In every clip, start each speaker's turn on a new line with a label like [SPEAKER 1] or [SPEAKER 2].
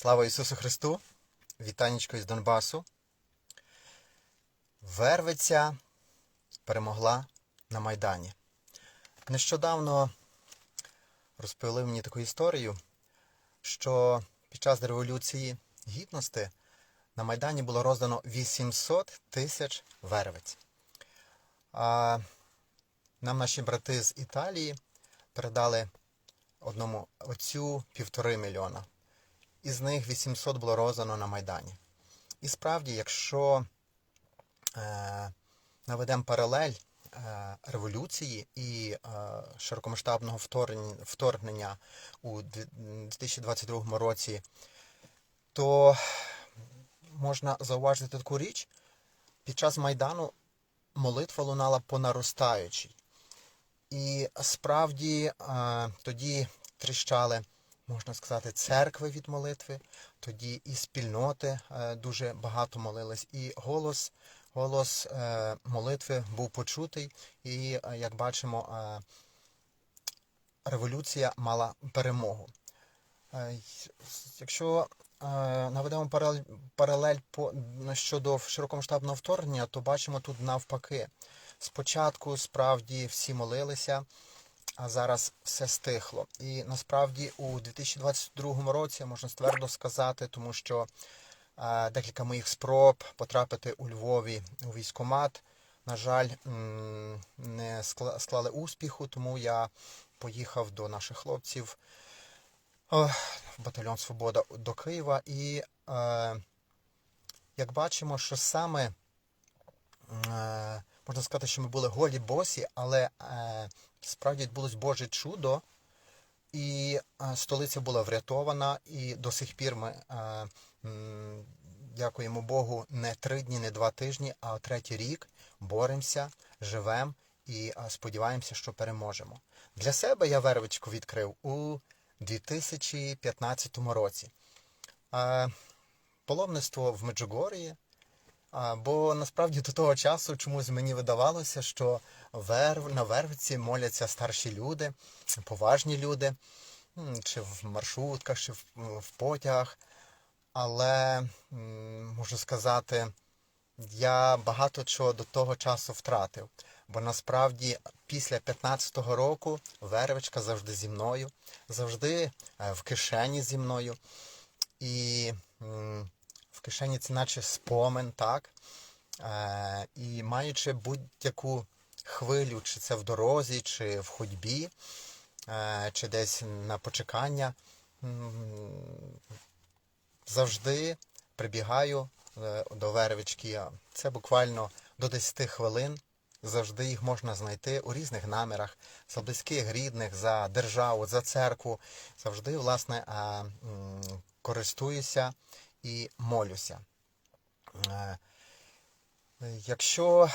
[SPEAKER 1] Слава Ісусу Христу! Вітанечко із Донбасу. Вервиця перемогла на Майдані. Нещодавно розповіли мені таку історію, що під час Революції Гідності на Майдані було роздано 800 тисяч вервиць. А нам наші брати з Італії передали одному отцю півтори мільйона. Із них 800 було роздано на Майдані. І справді, якщо е, наведемо паралель е, революції і е, широкомасштабного вторгнення, у 2022 році, то можна зауважити таку річ, під час Майдану молитва лунала по наростаючій. І справді е, тоді тріщали, можна сказати, церкви від молитви, тоді і спільноти е, дуже багато молились, і голос, голос е, молитви був почутий, і, е, як бачимо, революція мала перемогу. Якщо наведемо паралель, по, щодо широкомасштабного вторгнення, то бачимо тут навпаки. Спочатку справді всі молилися, а зараз все стихло. І насправді у 2022 році можна твердо сказати, тому що е, декілька моїх спроб потрапити у Львові у військкомат, на жаль, не склали успіху, тому я поїхав до наших хлопців в батальйон Свобода до Києва. І е, як бачимо, що саме е, можна сказати, що ми були голі босі, але справді відбулось Боже чудо, і е, столиця була врятована, і до сих пір ми е, дякуємо Богу не три дні, не два тижні, а третій рік боремося, живемо і е, сподіваємося, що переможемо. Для себе я вервичку відкрив у 2015 році. Паломництво в Меджугорії. А, бо насправді до того часу чомусь мені видавалося, що вер... на Вервиці моляться старші люди, поважні люди, чи в маршрутках, чи в, в потягах. Але можу сказати, я багато чого до того часу втратив. Бо насправді після 15-го року Вервичка завжди зі мною, завжди е, в кишені зі мною. І в кишені це наче спомин, так? Е, і маючи будь-яку хвилю, чи це в дорозі, чи в ходьбі, е, чи десь на почекання, завжди прибігаю е, до Вервички. Це буквально до 10 хвилин. Завжди їх можна знайти у різних намірах, за близьких, рідних, за державу, за церкву. Завжди, власне, е, користуюся і молюся. Е, Якщо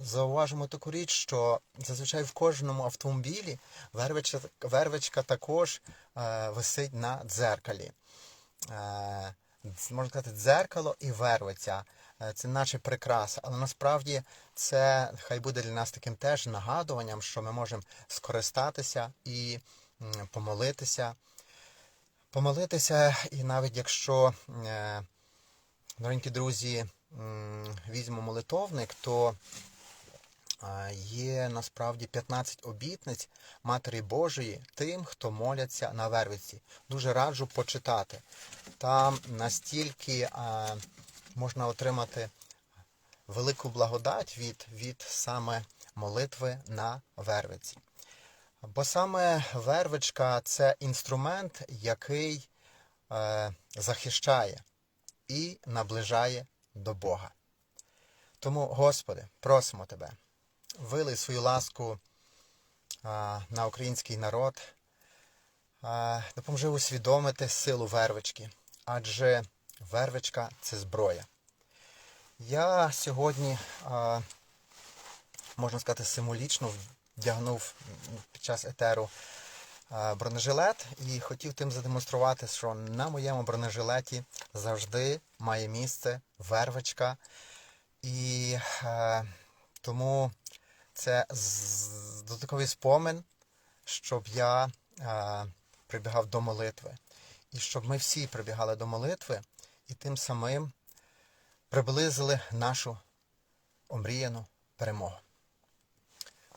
[SPEAKER 1] зауважимо таку річ, що зазвичай в кожному автомобілі вервичка, вервичка також е, висить на дзеркалі. Е, можна сказати, дзеркало і вервиця. Це наче прикраса, але насправді це хай буде для нас таким теж нагадуванням, що ми можемо скористатися і помолитися. Помолитися, і навіть якщо, е, друзі, візьмемо молитовник, то е, є насправді 15 обітниць Матері Божої тим, хто моляться на Вервиці. Дуже раджу почитати. Там настільки е, можна отримати велику благодать від, від саме молитви на Вервиці. Бо саме вервичка це інструмент, який е, захищає і наближає до Бога. Тому, Господи, просимо Тебе, вилий свою ласку а, на український народ, а, допоможи усвідомити силу вервички, адже вервичка це зброя. Я сьогодні, а, можна сказати, символічно вдягнув під час етеру бронежилет і хотів тим задемонструвати, що на моєму бронежилеті завжди має місце вервичка. І е, тому це додатковий спомин, щоб я е, прибігав до молитви. і щоб ми всі прибігали до молитви і тим самим приблизили нашу омріяну перемогу.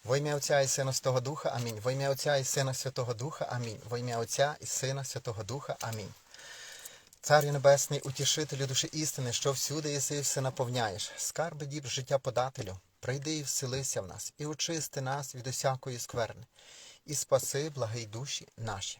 [SPEAKER 1] Во ім'я Отця і Сина Святого Духа, Амінь. Во ім'я Отця і Сина Святого Духа, Амінь. Во ім'я Отця і Сина Святого Духа, Амінь. Царю Небесний, утішителю душі істини, що всюди єси все наповняєш, скарби діб життя подателю, прийди і вселися в нас, і очисти нас від усякої скверни, і спаси благий душі наші.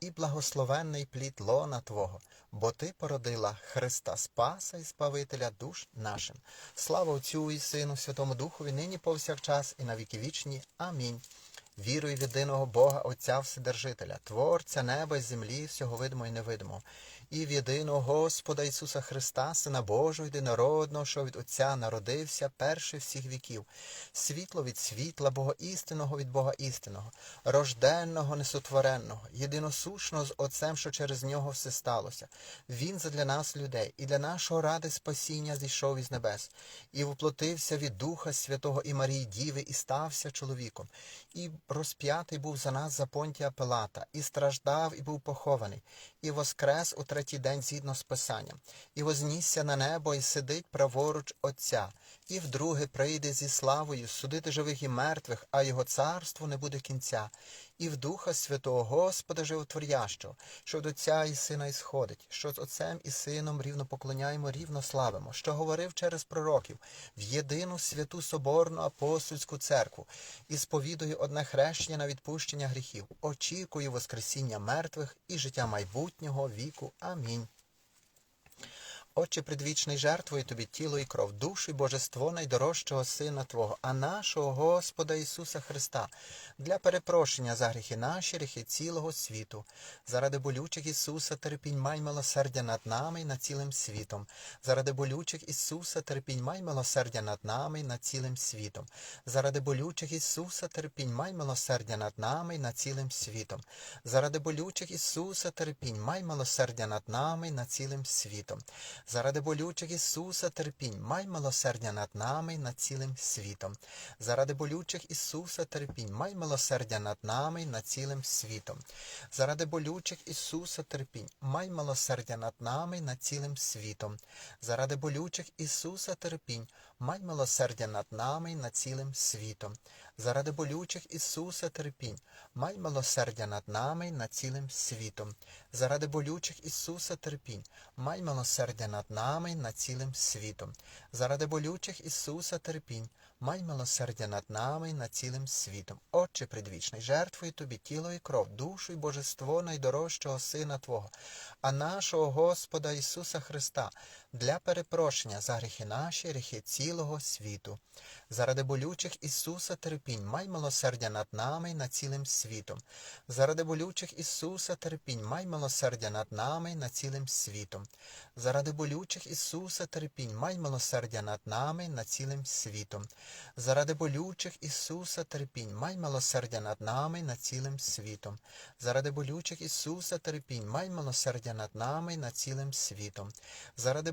[SPEAKER 1] і благословенний плід лона Твого, бо Ти породила Христа Спаса і Спавителя душ нашим. Слава Отцю і Сину, Святому Духові, нині повсякчас і на віки вічні. Амінь. Вірую в єдиного Бога, Отця Вседержителя, Творця неба землі, всього видимого і невидимого, і в єдиного Господа Ісуса Христа, Сина Божого, єдинородного, що від Отця народився, перший всіх віків, світло від світла, Бога істинного від Бога істинного, рожденного, несотвореного, єдиносушного з Отцем, що через нього все сталося. Він задля нас, людей, і для нашого ради спасіння зійшов із небес, і воплотився від Духа Святого і Марії Діви, і стався чоловіком, і розп'ятий був за нас за понтія Пилата, і страждав, і був похований, і воскрес у третій день згідно з Писанням, і вознісся на небо, і сидить праворуч Отця, і вдруге прийде зі славою судити живих і мертвих, а його царству не буде кінця. І в Духа Святого Господа Животворящого, що від Отця і Сина ісходить, що з Отцем і Сином рівно поклоняємо, рівно славимо, що говорив через пророків в єдину святу Соборну апостольську церкву і сповідує одне хрещення на відпущення гріхів, очікую Воскресіння мертвих і життя майбутнього віку. Амінь. Отче предвічний, жертвую тобі тіло і кров, душу і божество найдорожчого Сина Твого, а нашого Господа Ісуса Христа, для перепрошення за гріхи наші, гріхи цілого світу. Заради болючих Ісуса терпінь май милосердя над нами і над цілим світом. Заради болючих Ісуса терпінь май милосердя над нами і над цілим світом. Заради болючих Ісуса терпінь май милосердя над нами і над цілим світом. Заради болючих Ісуса терпінь май милосердя над нами і над цілим світом. Заради болючих Ісуса терпінь, май милосердя над нами над цілим світом. Заради болючих Ісуса терпінь, май милосердя над нами над цілим світом. Заради болючих Ісуса терпінь, май милосердя над нами над цілим світом. Заради болючих Ісуса терпінь, май милосердя над нами і над цілим світом. Заради болючих Ісуса терпінь, май милосердя над нами і над цілим світом. Заради болючих Ісуса терпінь, май милосердя над нами і над цілим світом. Заради болючих Ісуса терпінь, май милосердя над нами і над цілим світом. Отче предвічний, жертвую тобі тіло і кров, душу і божество найдорожчого Сина Твого, а нашого Господа Ісуса Христа, для перепрошення за гріхи наші, гріхи цілого світу. Заради болючих Ісуса терпінь, май милосердя над нами і над цілим світом. Заради болючих Ісуса терпінь, май милосердя над нами і над цілим світом. Заради болючих Ісуса терпінь, май милосердя над нами і над цілим світом. Заради болючих Ісуса терпінь, май милосердя над нами і над цілим світом. Заради болючих Ісуса терпінь, май милосердя над нами і над цілим світом. Заради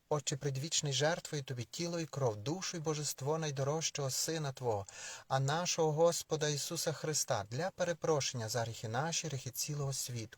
[SPEAKER 1] Отче предвічний, жертвою тобі тіло і кров, душу і божество найдорожчого Сина Твого, а нашого Господа Ісуса Христа, для перепрошення за гріхи наші, гріхи цілого світу.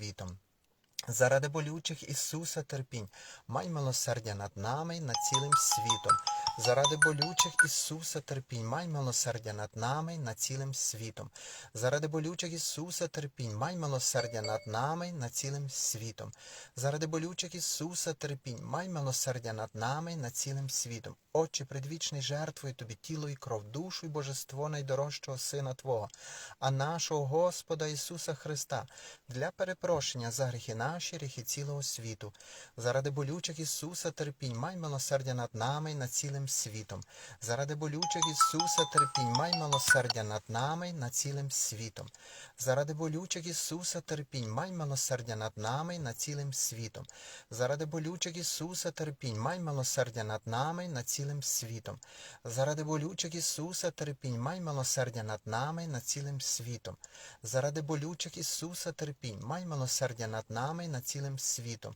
[SPEAKER 1] світом. Заради болючих Ісуса терпінь, май милосердя над нами і над цілим світом. Заради болючих Ісуса терпінь, май милосердя над нами і над цілим світом. Заради болючих Ісуса терпінь, май милосердя над нами і над цілим світом. Заради болючих Ісуса терпінь, май милосердя над нами і над цілим світом. Отче, предвічний жертвою тобі тіло і кров, душу і божество найдорожчого Сина Твого, а нашого Господа Ісуса Христа, для перепрошення за гріхи наші, гріхи цілого світу. Заради болючих Ісуса терпінь, май милосердя над нами і над цілим світом. Заради болючих Ісуса терпінь, май милосердя над нами і над цілим світом. Заради болючих Ісуса терпінь, май милосердя над нами і над цілим світом. Заради болючих Ісуса терпінь, май милосердя над нами і над цілим світом. Заради болючих Ісуса терпінь, май милосердя над нами і над цілим світом. Заради болючих Ісуса терпінь, май милосердя над нами і над цілим світом.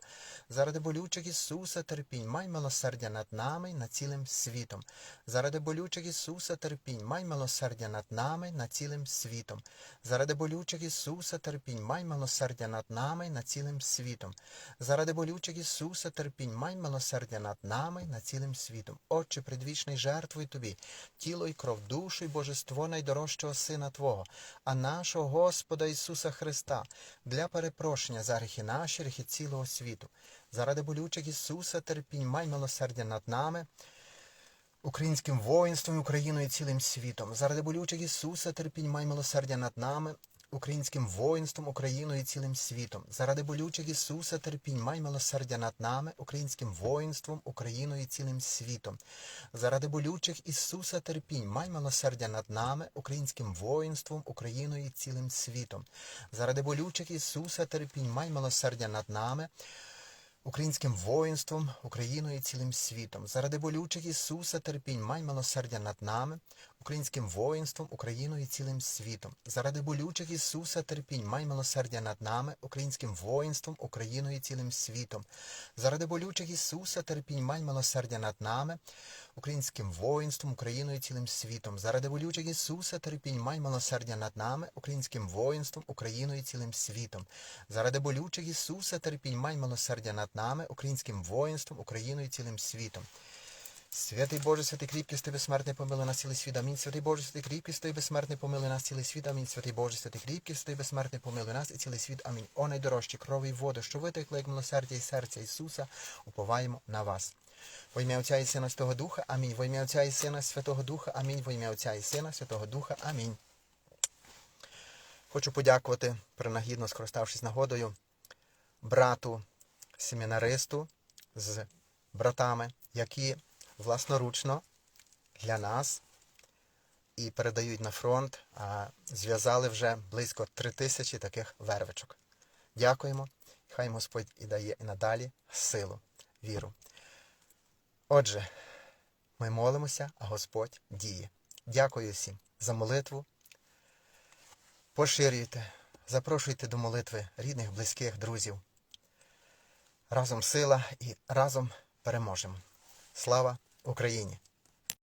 [SPEAKER 1] Заради болючих Ісуса терпінь, май милосердя над нами над цілим світом. Заради болючих Ісуса терпінь, май милосердя над нами над цілим світом. Заради болючих Ісуса терпінь, май милосердя над нами над цілим світом. Заради болючих Ісуса терпінь, май милосердя над нами над цілим світом. Отче, предвічний жертвою тобі, тіло і кров, душу і божество найдорожчого Сина Твого, а нашого Господа Ісуса Христа, для перепрошення за гріхи наші, гріхи цілого світу. Заради болючих Ісуса терпінь, май милосердя над нами, українським воїнством, Україною і цілим світом. Заради болючих Ісуса терпінь, май милосердя над нами, українським воїнством, Україною і цілим світом. Заради болючих Ісуса терпінь, май милосердя над нами, українським воїнством, Україною і цілим світом. Заради болючих Ісуса терпінь, май милосердя над нами, українським воїнством, Україною і цілим світом. Заради болючих Ісуса терпінь, май милосердя над нами, українським воїнством, Україною і цілим світом. Заради болючих Ісуса терпінь, май милосердя над нами, українським воїнством, Україною і цілим світом. Заради болючих Ісуса терпінь, май милосердя над нами, українським воїнством, Україною і цілим світом. Заради болючих Ісуса терпінь, май милосердя над нами, українським воїнством, Україною і цілим світом. Заради болючих Ісуса терпінь, май милосердя над нами, українським воїнством, Україною і цілим світом. Заради болючих Ісуса терпінь, май милосердя над нами, українським воїнством, Україною і цілим світом. Святий Боже, святий кріпкий, стой безсмертний, помилуй нас цілий світ. Амінь. Святий Боже, святий кріпкий, стой безсмертний, помилуй нас цілий світ. Амінь. Святий Боже, святий кріпкий, стой безсмертний, помилуй нас і цілий світ. Амінь. О найдорожчі крові і води, що витекли, як милосердя і серця Ісуса, уповаємо на вас. Во ім'я Отця і Сина Святого Духа, амінь. Во ім'я Отця і Сина Святого Духа, амінь. Во ім'я Отця і Сина Святого Духа, амінь. Хочу подякувати, принагідно скориставшись нагодою, брату семінаристу з братами, які власноручно для нас і передають на фронт, а зв'язали вже близько три тисячі таких вервичок. Дякуємо. Хай Господь і дає і надалі силу, віру. Отже, ми молимося, а Господь діє. Дякую всім за молитву. Поширюйте, запрошуйте до молитви рідних, близьких, друзів. Разом сила і разом переможемо. Слава Україні!